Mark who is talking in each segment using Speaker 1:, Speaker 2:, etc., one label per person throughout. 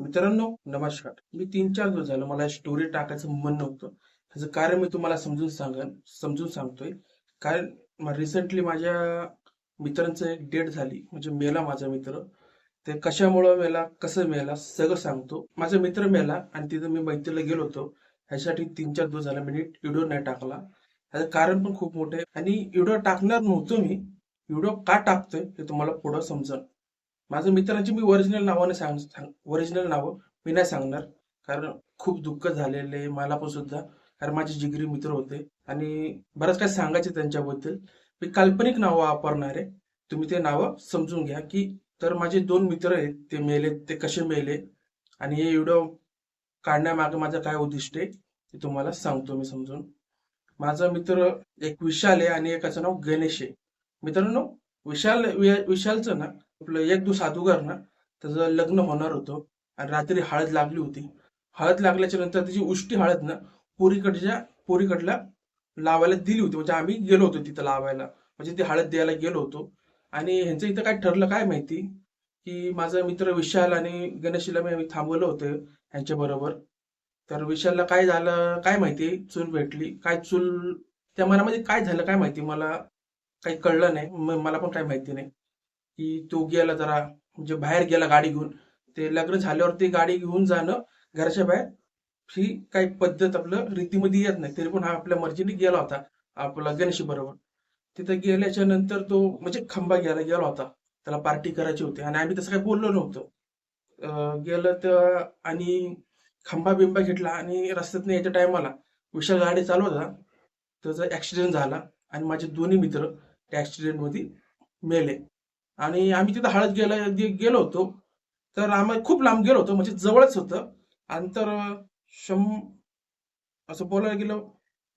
Speaker 1: मित्रांनो नमस्कार. मी तीन चार दिवस झालं मला स्टोरी टाकायचं मन नव्हतं. ह्याचं कारण मी तुम्हाला समजून सांगेन समजून सांगतोय. कारण रिसेंटली माझ्या मित्रांचं एक डेट झाली. म्हणजे मेला माझा मित्र. ते कशामुळं मेला कसं मेला सगळं सांगतो. माझा मित्र मेला आणि तिथं मी मैत्रीला गेलो होतो. ह्यासाठी तीन चार दिवस झाला मी व्हिडिओ नाही टाकला. ह्याचं कारण पण खूप मोठं आहे. आणि व्हिडिओ टाकणार नव्हतो मी. व्हिडिओ का टाकतोय हे तुम्हाला पुढं समजेल माझ्या मित्रांची मी ओरिजिनल नावाने सांग ओरिजिनल नावं मी नाही सांगणार. कारण खूप दुःख झालेले मला पण सुद्धा. कारण माझे जिगरी मित्र होते. आणि बरंच काय सांगायचे त्यांच्याबद्दल. मी काल्पनिक नावं वापरणार आहे. तुम्ही ते नावं समजून घ्या की तर माझे दोन मित्र आहेत. ते मेले ते कसे मेले? आणि हे व्हिडिओ काढण्यामागे माझं काय उद्दिष्ट आहे ते तुम्हाला सांगतो मी समजून. माझा मित्र एक विशाल आहे आणि एकाचं नाव गणेश आहे. मित्रांनो विशाल विशालचं ना आपलं एक दिवस अगोदर ना त्याचं लग्न होणार होतं आणि रात्री हळद लागली होती. हळद लागल्याच्या नंतर त्याची उष्टी हळद ना पोरीकडच्या पोरीकडला लावायला दिली होती. म्हणजे आम्ही गेलो होतो तिथं लावायला. म्हणजे ती हळद द्यायला गेलो होतो. आणि ह्यांचं इथं काय ठरलं काय माहिती? की माझा मित्र विशाल आणि गणेशला मी थांबवलं होतं ह्यांच्या बरोबर. तर विशालला काय झालं काय माहिती? चूल भेटली. काय चूल त्या मनामध्ये काय झालं काय माहिती? मला काही कळलं नाही. मला पण काय माहिती नाही. की तो गेला जरा म्हणजे बाहेर गेला गाडी घेऊन. ते लग्न झाल्यावर ते गाडी घेऊन जाणं घराच्या बाहेर ही काही पद्धत आपलं रीतीमध्ये येत नाही. तरी पण हा आपल्या मर्जीने गेला होता आपला गणेशी बरोबर. तिथं गेल्याच्यानंतर तो म्हणजे खंबा गेला गेला होता. त्याला पार्टी करायची होती आणि आम्ही तसं काही बोललो नव्हतो. गेलं तर आणि खंबा बिंबा घेतला आणि रस्त्यात यायच्या टायमाला विशाल गाडी चालू होता. त्याचा ऍक्सिडेंट झाला आणि माझे दोन्ही मित्र त्या ऍक्सिडेंटमध्ये मेले. आणि आम्ही तिथं हळद गेला गेलो होतो. तर आम्ही खूप लांब गेलो होतो म्हणजे जवळच होतं. अंतर शं असं बोलायला गेलं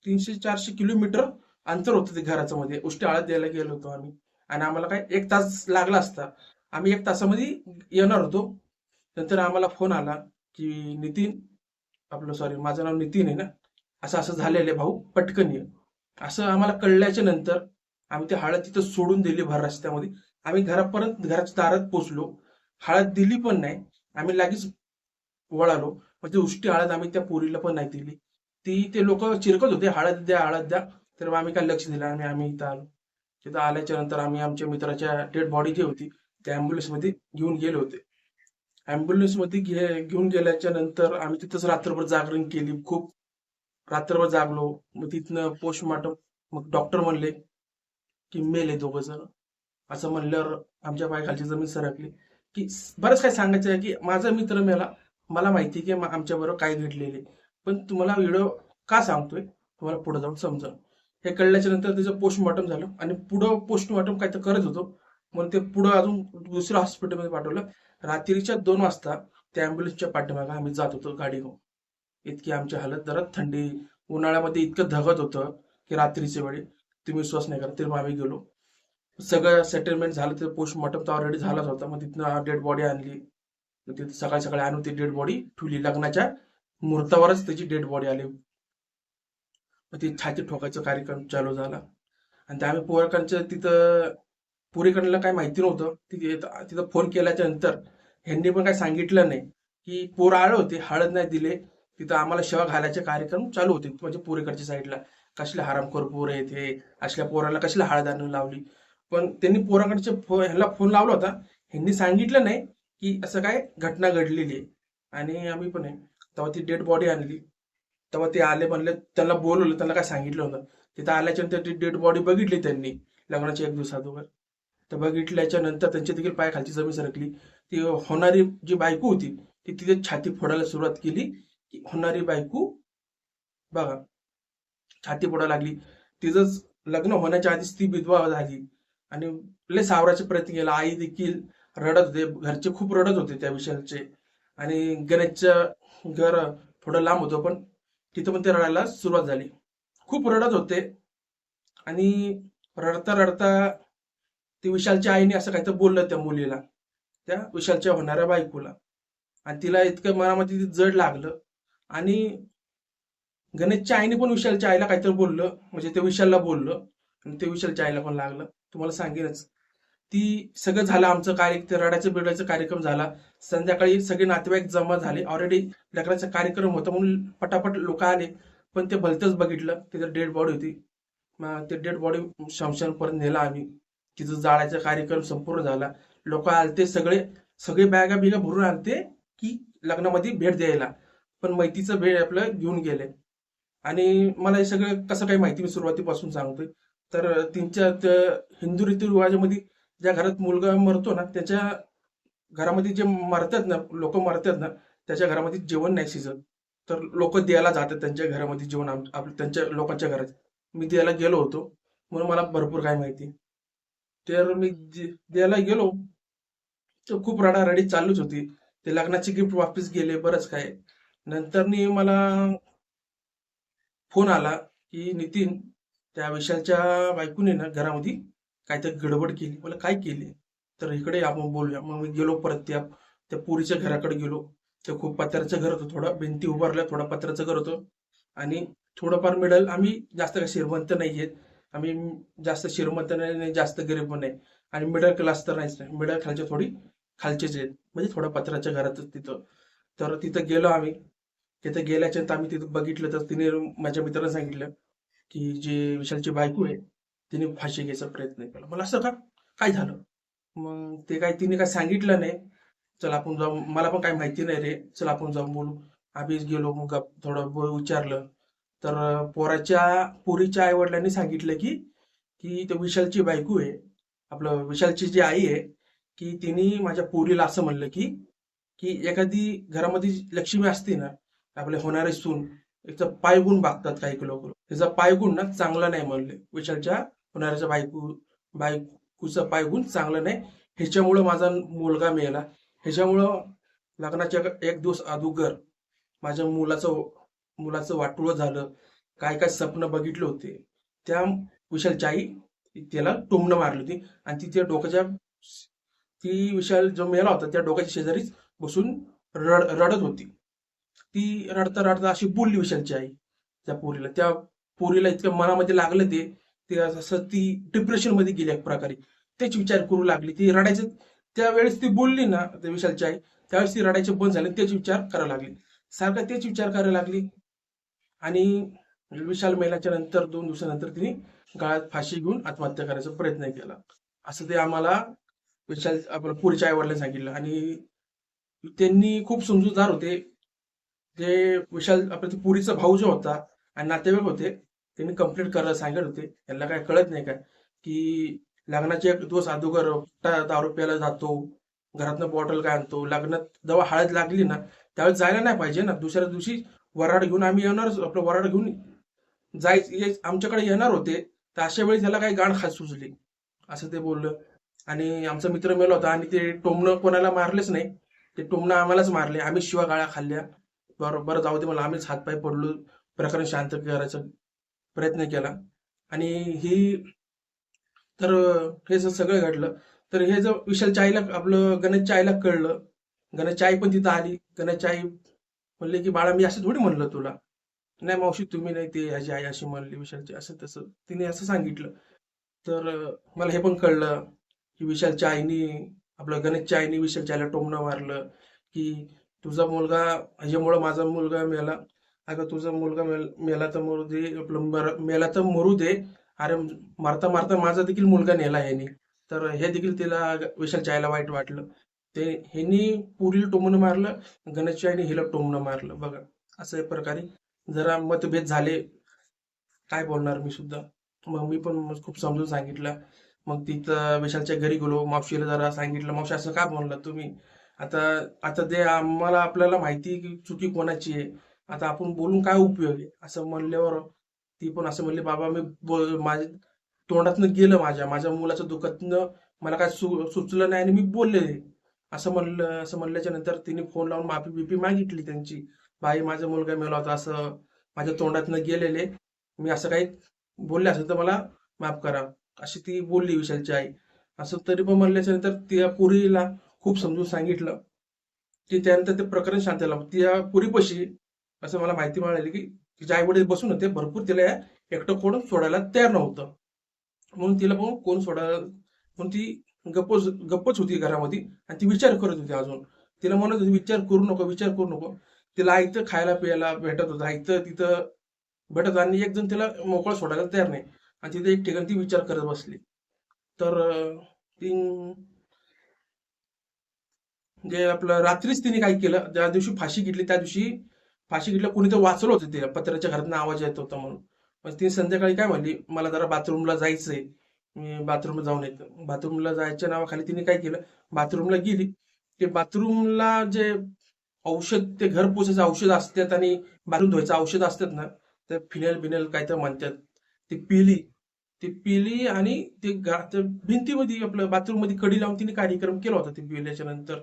Speaker 1: तीनशे चारशे किलोमीटर अंतर होतं ते घराचं मध्ये. उष्टी हळद द्यायला गेलो होतो आम्ही. आणि आम्हाला काय एक तास लागला असता. आम्ही एक तासामध्ये येणार होतो. नंतर आम्हाला फोन आला की नितीन आपलं सॉरी माझं नाव नितीन आहे ना? असं असं झालेलं आहे भाऊ पटकन ये. असं आम्हाला कळल्याच्या नंतर आम्ही ते हळद तिथं सोडून दिली भर रस्त्यामध्ये. आम्ही घरापर्यंत घराच्या दारात पोचलो. हळद दिली पण नाही. आम्ही लगेच वळालो. म्हणजे उष्टी हळद आम्ही त्या पोरीला पण नाही दिली. ती ते लोक चिरकत होते. हळद द्या हळद द्या. तर मग आम्ही काय लक्ष दिलं आणि आम्ही इथं आलो. तिथं आल्याच्यानंतर आम्ही आमच्या मित्राच्या डेड बॉडी जी होती त्या ambulance मध्ये घेऊन गेले होते. ambulance मध्ये घे घेऊन गेल्याच्यानंतर आम्ही तिथंच रात्रभर जागरण केली. खूप रात्रभर जागलो. मग तिथनं पोस्टमार्टम मग डॉक्टर म्हणले की मेले दोघं जण. असं म्हणल्यावर आमच्या पायखालची जमीन सरकली. की बरंच काय सांगायचं आहे की माझा मित्र मेला मला माहिती की आमच्याबरोबर आमच्या बरोबर काय घडलेले. पण तुम्हाला व्हिडिओ का सांगतोय? तुम्हाला पुढे जाऊन समजा हे कळल्याच्या नंतर त्याचं पोस्टमॉर्टम झालं आणि पुढं पोस्टमॉर्टम काय तर करत होतो. म्हणून ते पुढं अजून दुसऱ्या हॉस्पिटलमध्ये पाठवलं. रात्रीच्या दोन वाजता त्या अँब्युलन्सच्या पाठीमागे आम्ही जात होतो गाडी घेऊन. इतकी आमची हालत जरा थंडी. उन्हाळ्यामध्ये इतकं धगत होतं की रात्रीच्या वेळी. तुम्ही विश्वास नाही करत तरी मग आम्ही गेलो. सगळं सेटलमेंट झालं तर पोस्टमॉर्टम तर ऑलरेडी झालाच होता. मग तिथनं डेड बॉडी आणली. मग तिथं सकाळी सकाळी आणून ती डेड बॉडी ठेवली. लग्नाच्या मुहूर्तावरच त्याची डेड बॉडी आली. मग ती छाती ठोकायचा कार्यक्रम चालू झाला. आणि त्या आम्ही पोरकांच्या तिथं पुरेकडला काय माहिती नव्हतं. तिथे तिथं फोन केल्याच्यानंतर ह्यांनी पण काय सांगितलं नाही की पोर आळ होते हळद नाही दिले. तिथं आम्हाला शेवा घालायचे कार्यक्रम चालू होते. म्हणजे पुरेकडच्या साईडला कसले हरामखोर पोरं येते? असल्या पोराला कसली हळद आणून लावली? पण त्यांनी पोराकडचे फो ह्याला फोन लावला होता. ह्यांनी सांगितलं नाही की असं काय घटना घडलेली आहे. आणि आम्ही पण आहे. तेव्हा ती डेड बॉडी आणली. तेव्हा ते आले म्हणले त्यांना बोलवलं त्यांना काय सांगितलं होतं. तिथं आल्याच्यानंतर ती डेड बॉडी बघितली त्यांनी लग्नाच्या एक दिवस तर बघितल्याच्या नंतर त्यांच्या देखील पाय खालची जमीन सरकली. ती होणारी जी बायको होती ती तिथे छाती फोडायला सुरुवात केली की होणारी बायको बघा छाती फोडायला लागली. तिचंच लग्न होण्याच्या आधीच ती विधवा झाली. आणि लय सावराचे प्रयत्न केला आई देखील रडत होते. घरचे खूप रडत होते त्या विषयाचे आणि गणेशचं घर थोडं लांब होतं पण तिथं पण ते रडायला सुरुवात झाली. खूप रडत होते. आणि रडता रडता ते विशालच्या आईने असं काहीतरी बोललं त्या मुलीला त्या विशालच्या होणाऱ्या बायकोला. आणि तिला इतकं मनामध्ये ते जड लागलं. आणि गणेशच्या आईने पण विशालच्या आईला काहीतरी बोललं म्हणजे ते विशालला बोललं आणि ते विशालच्या आईला पण लागलं. तुम्हाला सांगेनच. ती सगळं झालं आमचं कार्य रडायचं बिडायचं कार्यक्रम झाला. संध्याकाळी सगळे नातेवाईक जमा झाले. ऑलरेडी लग्नाचा कार्यक्रम होता म्हणून पटापट लोक आले. पण ते भलतंच बघितलं. तिथं डेड बॉडी होती. मग ते डेड बॉडी शमशानपर्यंत नेला आम्ही. तिथं जाळायचा कार्यक्रम संपूर्ण झाला. लोक आलते सगळे. सगळे बॅगा बिगा भरून आणते की लग्नामध्ये भेट द्यायला. पण माहितीचं भेट आपलं घेऊन गेले. आणि मला हे सगळं कसं काही माहिती मी सुरुवातीपासून सांगतोय. तर त्यांच्या त्या हिंदू रीतिरिवाजामध्ये ज्या घरात मुलगा मरतो ना त्याच्या घरामध्ये जे मरतात ना लोक मरतात ना त्याच्या घरामध्ये जेवण नाही शिजत. तर लोक द्यायला जातात त्यांच्या घरामध्ये जेवण आपलं आपल्या त्यांच्या लोकांच्या घरात. मी द्यायला गेलो होतो म्हणून मला भरपूर काय माहिती. तर मी द्यायला गेलो. तर खूप रडारडी चालूच होती. ते लग्नाचे गिफ्ट वापस गेले बरंच काय. नंतर मला फोन आला की नितीन त्या विशालच्या बायकोने ना घरामध्ये काहीतरी गडबड केली. मला काय केली? तर इकडे आपण बोलूया. मग मी गेलो परत त्या त्या पुरीच्या घराकडे गेलो. ते खूप पत्र्याचं घर होतं थोडं भिंती उभारल्या थोडं पत्र्याचं घर होतं. आणि थोडंफार मिडल आम्ही जास्त काही श्रीमंत नाही आहेत आम्ही जास्त श्रीमंत नाही नाही जास्त गरीब पण नाही. आणि मिडल क्लास तर नाहीच नाही मिडल खालच्या थोडी खालचेच आहेत. म्हणजे थोड्या पत्राच्या घरातच तिथं. तर तिथं गेलो आम्ही. तिथं गेल्याच्या आम्ही तिथं बघितलं तर तिने माझ्या मित्रांना सांगितलं की जे विशालची बायको आहे तिने फाशी घ्यायचा प्रयत्न केला. मला असं का? काय झालं? मग ते काय तिने काय सांगितलं नाही. चल आपण जाऊ. मला पण काही माहिती नाही रे. चल आपण जाऊन बोलू. आम्ही गेलो मग थोडं ब- विचारलं. तर पोराच्या पोरीच्या आई वडिलांनी सांगितलं की की ते विशालची बायको आहे. आपलं विशालची जी आई आहे की तिने माझ्या पोरीला असं म्हणलं की की एखादी घरामध्ये लक्ष्मी असते ना आपले होणारे सून त्याचा पायगुण बघतात काही लोक. त्याचा पायगुण ना चांगला नाही म्हणले. विशालच्या होणाऱ्याच्या बायको बायकूचा पायगुण चांगला नाही. ह्याच्यामुळं माझा मुलगा मिळाला ह्याच्यामुळं लग्नाच्या एक दिवस अगोदर माझ्या मुलाचं मुलाचं वाटोळं झालं. काय काय स्वप्न बघितले होते. त्या विशालच्या आई त्याला टोमणं मारली होती. आणि ती त्या डोक्याच्या ती विशाल जो मेला होता त्या डोक्याच्या शेजारीच बसून रड रडत होती. ती रडता रडता अशी बोलली विशालची आई त्या पोरीला. त्या पोरीला इतक्या मनामध्ये लागलं ते ते असं ती डिप्रेशनमध्ये गेली एक प्रकारे. तेच विचार करू लागली. ती रडायचं त्यावेळेस ती बोलली ना त्या विशालची आई त्यावेळेस ती रडायचे बंद झाले तेच विचार करायला लागली. सारखा तेच विचार करायला लागली. आणि विशाल महिलाच्या नंतर दोन दिवसानंतर तिने गाळात फाशी घेऊन आत्महत्या करायचा प्रयत्न केला. असं ते आम्हाला विशाल आपल्या पुरीच्या आईवडिला सांगितलं. आणि त्यांनी खूप समजूतदार होते. जे विशाल आपल्या पुरीचा भाऊ जो होता आणि नातेवाईक होते त्यांनी कंप्लेंट करायला सांगत होते. यांना काय कळत नाही काय की लग्नाचे एक दिवस अगोदर दारू प्यायला जातो घरातनं बॉटल काय आणतो लग्नात जेव्हा हळद लागली ना त्यावेळेस जायला नाही पाहिजे ना. दुसऱ्या दिवशी वराड घेऊन आम्ही येणार आपलं वराड घेऊन जायच आमच्याकडे येणार होते तर अशा वेळी त्याला काही गाण खात सुचली. असं ते बोललं. आणि आमचा मित्र मेला होता आणि ते टोमणं कोणाला मारलेच नाही. ते टोमणं आम्हालाच मारले. आम्ही शिवा गाळ्या खाल्ल्या. बरोबर जाऊ दे मला आम्हीच हातपाय पडलो. प्रकरण शांत करायचा प्रयत्न केला. आणि ही तर हे जर सगळं घडलं तर हे जर विशालच्या आईला आपलं गणेशच्या आईला कळलं. गणेशची आई पण तिथं आली. गणेश आई म्हणले की बाळा मी असं थोडी म्हणलं तुला. नाही मावशी तुम्ही नाही ते ह्याची आई अशी म्हणली विशालची. असं तसं. तिने असं सांगितलं. तर मला हे पण कळलं की विशालच्या आईनी आपलं गणेशच्या आईने विशालच्या आईला टोमणं मारलं की तुझा मुलगा ह्याच्यामुळं माझा मुलगा मेला. अगं तुझा मुलगा मेल मेला तर मरू दे आपलं मर- मेला तर मरू दे. अरे मारता मारता माझा देखील मुलगा नेला ह्यानी. तर हे देखील तिला विशालच्या आईला वाईट वाटलं. ते ह्यांनी पुरीला टोमणं मारलं गणेशच्या आईने हिला टोमणं मारलं. बघा असं एक प्रकारे जरा मतभेद झाले. काय बोलणार मी सुद्धा? मग मी पण खूप समजून सांगितलं. मग तिथं विशालच्या घरी गेलो मावशीला जरा सांगितलं. मावशी असं का बोलला तुम्ही? आता आता ते आम्हाला आपल्याला माहिती की चुकी कोणाची आहे. आता आपण बोलून काय उपयोग आहे? असं म्हणल्यावर ती पण असं म्हणली बाबा मी बोल माझ्या तोंडातनं गेलं माझ्या माझ्या मुलाचं दुखतनं मला काय सु सुचलं नाही आणि मी बोलले. असं म्हणलं असं म्हणल्याच्या नंतर तिने फोन लावून माफी बिफी मागितली त्यांची. बाई माझा मुलगा मेला होता असं माझ्या तोंडातनं गेलेले. मी असं काही बोलले असेल तर मला माफ करा. अशी ती बोलली विशालची आई. असं तरी पण म्हणल्याच्या नंतर त्या पुरीला खूप समजून सांगितलं की त्यानंतर ते प्रकरण शांत झालं. त्या पुरीपशी असं मला माहिती मिळाली की तिचे आई वडील बसून होते. भरपूर तिला एकटं कोण सोडायला तयार नव्हतं. म्हणून तिला पण कोण सोडायला म्हणून ती गप्पच गप्पच होती घरामध्ये आणि ती विचार करत होती अजून. तिला म्हणत होती विचार करू नको विचार करू नको. तिला ऐकतं खायला प्यायला भेटत होतं. ऐकतं तिथं भेटत आणि एक जण तिला मोकळं सोडायला तयार नाही. आणि तिथे एक ठिकाणी ती विचार करत बसली. तर ती जे आपलं रात्रीच तिने काय केलं ज्या दिवशी फाशी घेतली त्या दिवशी फाशी घेतलं कोणी तर वाचलं होतं तिला पत्र्याच्या घरातनं आवाज येत होता म्हणून. मग ती संध्याकाळी काय म्हणली मला जरा बाथरूमला जायचंय मी बाथरूमला जाऊन येतो. बाथरूमला जायच्या नावाखाली तिने काय केलं बाथरूमला गेली. ते बाथरूमला जे औषध ते घर पोचायचं औषध असतात आणि बाथरूम धुवायचं औषध असतात ना ते फिनेल बिनेल काय तर म्हणतात. ती पिली ती पिली आणि ते भिंतीमध्ये आपलं बाथरूममध्ये कडी लावून तिने कार्यक्रम केला होता ते पिल्याच्या नंतर.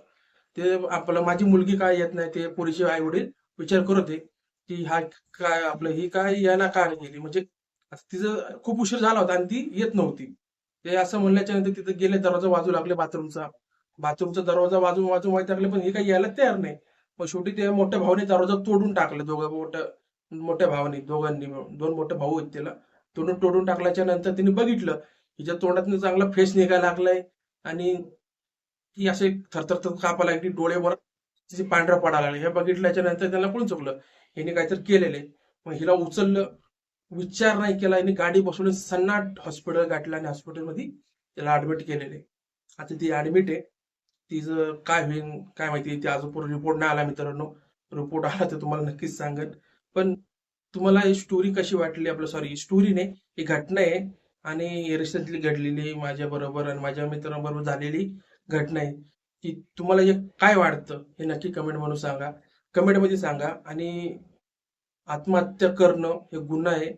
Speaker 1: ते आपलं माझी मुलगी काय येत नाही ते पोरीचे आई वडील विचार करत होते की हा काय आपलं ही काय यायला काय गेली? म्हणजे तिचं खूप उशीर झाला होता आणि ती येत नव्हती. ते असं म्हणल्याच्या नंतर तिथे गेले दरवाजा वाजू लागले बाथरूमचा. बाथरूमचा दरवाजा वाजून वाजून व्हायला लागले पण हे काही यायला तयार नाही. मग शेवटी ते मोठ्या भावाने दरवाजा तोडून टाकला दोघं मोठ्या मोठ्या भावाने दोघांनी दोन मोठे भाऊ आहेत त्याला. तोडून तोडून टाकल्याच्या नंतर तिने बघितलं हिच्या तोंडातून चांगला फेस निघायला लागलाय आणि ती असे थरथर थर कापा लागली डोळेवर तिचे पांढरा पडायला लागले. हे बघितल्याच्या नंतर त्याला कोण चुकलं? हिने काहीतरी केलेले मग हिला उचललं विचार नाही केला. हिने गाडी बसवून सन्नाट हॉस्पिटल गाठलं आणि हॉस्पिटलमध्ये त्याला ऍडमिट केलेले आता ती ऍडमिट आहे. तिचं काय होईल काय माहिती ते अजून रिपोर्ट नाही आला मित्रांनो. रिपोर्ट आला तर तुम्हाला नक्कीच सांगेन. पण तुम्हाला ही स्टोरी कशी वाटली आपलं? सॉरी स्टोरी नाही ही घटना आहे आणि रिसेंटली घडलेली माझ्या बरोबर आणि माझ्या मित्रांबरोबर झालेली. घटना आहे. की तुम्हाला हे काय वाटतं? हे नक्की कमेंट म्हणून सांगा. कमेंटमध्ये सांगा. आणि आत्महत्या करणं हे गुन्हा आहे.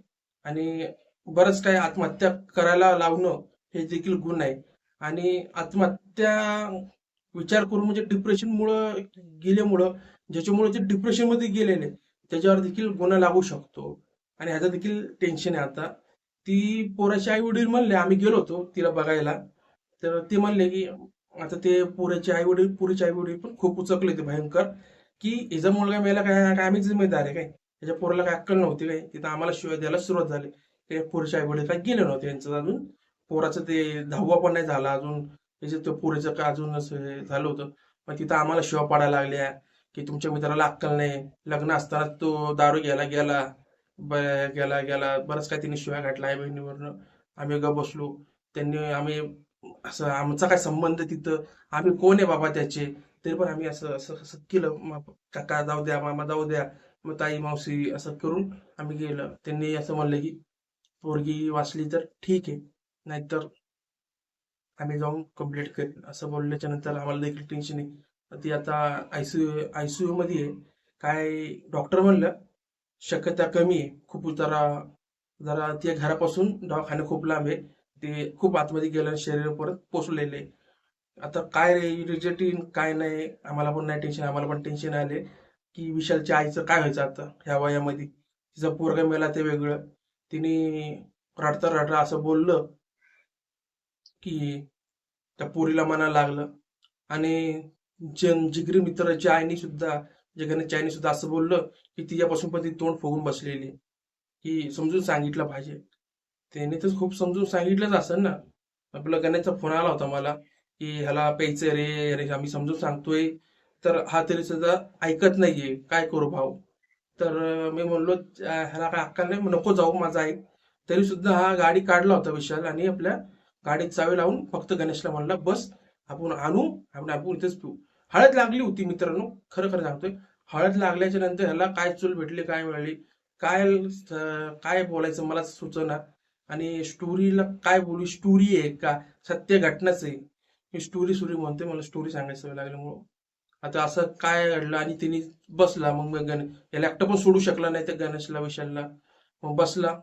Speaker 1: आणि बरंच काही आत्महत्या करायला लावणं हे देखील गुन्हा आहे. आणि आत्महत्या विचार करून म्हणजे डिप्रेशन मुळे गेल्यामुळं ज्याच्यामुळे ते डिप्रेशनमध्ये गेलेले त्याच्यावर देखील गुन्हा लागू शकतो. आणि ह्याचं देखील टेन्शन आहे आता. ती पोराचे आई वडील म्हणले आम्ही गेलो होतो तिला बघायला. तर ते म्हणले की आता ते पोराचे आई वडील पुरीचे आई वडील पण खूप उचकले ते भयंकर की हिचा मुलगा मेला काय काय आम्ही जिम्मेदार आहे काय? त्याच्या पोराला काय अक्कल नव्हती काय? तिथं आम्हाला शिवाय द्यायला सुरुवात झाली. ते पोरीचे आई वडील काय गेले नव्हते यांचं अजून. पोराचं ते दहावा पण नाही झाला अजून. त्याचे ते पोरीचं काय अजून असं झालं होतं. मग तिथं आम्हाला शिवा पाडायला लागल्या की तुमच्या मित्राला अक्कल नाही. लग्न असताना तो दारू घ्यायला गेला. ब- गेला गेला. बरंच काय तिने शिवाय घातला आई बहिणीवरनं आम्ही ग बसलो. त्यांनी आम्ही असं आमचा काय संबंध तिथं? आम्ही कोण आहे बाबा त्याचे? तरी पण आम्ही असं असं असं केलं. काका जाऊ द्या मामा जाऊ द्या. मग ताई मावशी असं करून आम्ही गेलं. त्यांनी असं म्हणलं की पोरगी वाचली तर ठीक आहे. नाहीतर आम्ही जाऊन कंप्लीट करेन असं बोलल्याच्या नंतर आम्हाला देखील टेन्शन आहे. ती आता आयसीयू आयसीयू मध्ये आहे. काय डॉक्टर म्हणलं शक्यता कमी आहे. खूप जरा जरा त्या घरापासून दवाखाना खूप लांब आहे. ते खूप आतमध्ये गेलं शरीर परत पोचलेले. आता काय रिजल्ट येईल काय नाही आम्हाला पण नाही टेन्शन आम्हाला पण टेन्शन आले की विशालच्या आईचं काय व्हायचं आता ह्या वयामध्ये? तिचा पोरगा मेला ते वेगळं. तिने रडता रडता असं बोललं की त्या पोरीला मनाला लागलं. आणि जन जिगरी मित्राच्या आईने सुद्धा जगाच्या आईने सुद्धा असं बोललं की तिच्यापासून पण ती तोंड फुगून बसलेली. की समजून सांगितलं पाहिजे. त्याने तर खूप समजून सांगितलंच असेल ना. आपला गण्याचा फोन आला होता मला की ह्याला प्यायचं रे अरे आम्ही समजून सांगतोय. तर हा तरी सुद्धा ऐकत नाहीये. काय करू भाऊ? तर मी म्हणलो ह्याला काय अक्कल नाही? नको जाऊ माझा ऐक तरी सुद्धा हा गाडी काढला होता विशाल आणि आपल्या गाडीत चावी लावून फक्त गणेशला म्हणला बस आपण आणू आपण आपण इथेच पिऊ. हळद लागली होती मित्रांनो खरं खरं सांगतोय. हळद लागल्याच्या नंतर ह्याला काय चूल भेटली काय मिळाली? काय काय बोलायचं मला सुचना. आणि स्टोरीला काय बोलू स्टोरी आहे का? सत्य घटनाच आहे. मी स्टोरी सुरी म्हणते मला स्टोरी सांगायचं लागल्यामुळं. आता असं काय घडलं आणि तिने बसला मग मग गण याला एकटं पण सोडू शकला नाही त्या गणेशला विशालला. मग बसला.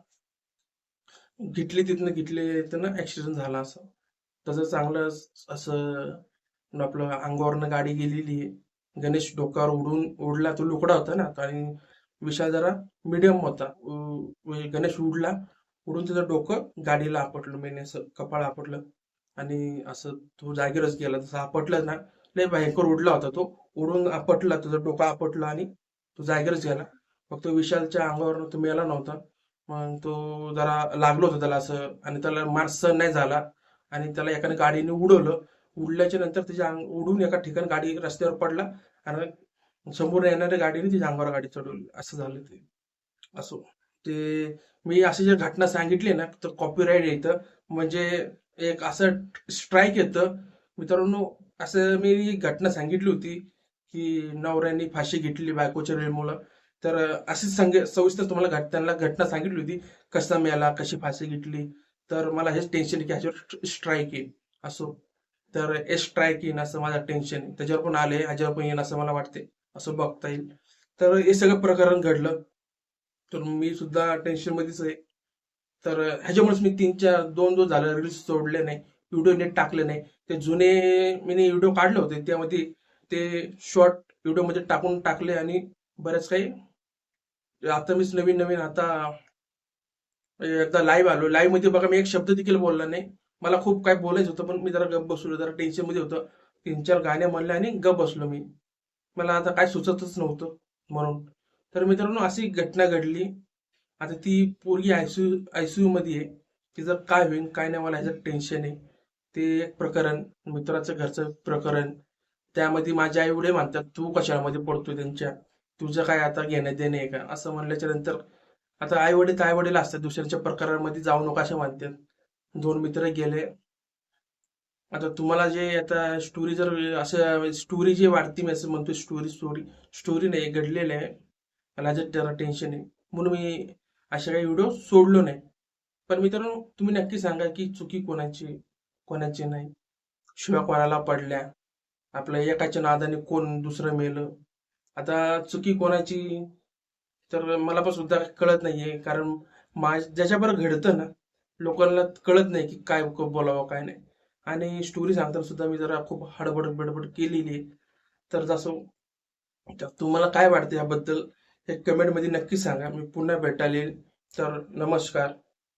Speaker 1: घेतले तिथनं घेतले तिथनं ऍक्सिडेंट झाला असं. तसं चांगलं असं आपलं अंगावरनं गाडी गेलेली आहे. गणेश डोक्यावर उडून उडला तो लुकडा होता ना आणि विशाल जरा मिडियम होता. गणेश उडला. उडून त्याचं डोकं गाडीला आपटलं मेने असं कपाळ आपटलं. आणि असं तो जागेवरच गेला. तसं आपटलं ना. लय भयंकर उडला होता तो. उडून आपटला तुझं डोकं आपटलं आणि तो जागेवरच गेला. फक्त विशालच्या अंगावर तो मेला नव्हता. मग तो जरा लागलो होता त्याला असं आणि त्याला मार सहन नाही झाला. आणि त्याला एकाने गाडीने उडवलं. उडल्याच्या नंतर त्याच्या अंग उडून एका ठिकाणी गाडी रस्त्यावर पडला आणि समोर येणाऱ्या गाडीने तिच्या अंगावर गाडी चढवली. असं झालं ते. असो. ते मी अशी जर घटना सांगितली ना तर कॉपीराईट येतं. म्हणजे एक असं स्ट्राईक येतं. मित्रांनो असं मी घटना सांगितली होती की नवऱ्याने फाशी घेतली बायकोच्या वेळेमुळं. तर अशीच सांगे सविस्तर तुम्हाला घट त्यांना घटना सांगितली होती. कसा मिळाला कशी फाशी घेतली. तर मला हेच टेन्शन की ह्याच्यावर स्ट्राईक येईल असो. तर हे स्ट्राईक येईन असं माझं टेन्शन त्याच्यावर पण आले ह्याच्यावर पण येईन असं मला वाटते असं बघता येईल. तर हे सगळं प्रकरण घडलं. तर मी सुद्धा टेन्शन मध्येच आहे. तर ह्याच्यामुळेच मी तीन चार दोन दिवस झालं रील्स सोडले नाही व्हिडिओ नेट टाकले नाही. ते जुने मी व्हिडिओ काढले होते त्यामध्ये ते शॉर्ट व्हिडिओमध्ये टाकून टाकले आणि बरेच काही आता मीच नवीन नवीन आता एकदा लाईव्ह आलो. लाईव्हमध्ये बघा मी एक शब्द देखील बोलला नाही. मला खूप काय बोलायचं होतं पण मी जरा गप बसलो जरा टेन्शनमध्ये होतं. तीन चार गाण्या म्हणल्या आणि गप बसलो मी. मला आता काय सुचतच नव्हतं म्हणून. तर मित्रांनो अशी घटना घडली. आता ती पोरगी आयसीयू आयसीयू मध्ये आहे. तिचं काय होईल काय नाही मला ह्याचं टेन्शन आहे. ते एक प्रकरण मित्राचं घरचं प्रकरण. त्यामध्ये माझे आई एवढे म्हणतात तू कशामध्ये पडतोय त्यांच्या? तुझं काय आता घेणं देणं आहे का? असं म्हणल्याच्या नंतर आता आई वडील आई वडील असतात दुसऱ्यांच्या प्रकारांमध्ये जाऊ नका असे म्हणतात. दोन मित्र गेले. आता तुम्हाला जे आता स्टोरी जर असं स्टोरी जे वाढती मी असं म्हणतो स्टोरी स्टोरी स्टोरी नाही घडलेलं आहे. मला ह्याच्यात जरा टेन्शन आहे. म्हणून मी अशा काही व्हिडिओ सोडलो नाही. पण मित्रांनो तुम्ही नक्की सांगा की चुकी कोणाची कोणाची नाही. शिव्या कोणाला पडल्या. आपल्या एकाच्या नादाने कोण दुसरं मेलं. आता चुकी कोणाची तर मला पण सुद्धा कळत नाहीये. कारण माझ ज्याच्याबरोबर घडतं ना लोकांना कळत नाही की काय बोलावं काय नाही. आणि स्टोरी सांगताना सुद्धा मी जरा खूप हडबड बडबड केलेली आहे. तर जसं तुम्हाला काय वाटतं याबद्दल? हे कमेंटमध्ये नक्की सांगा. मी पुन्हा भेटायला येईल. तर नमस्कार.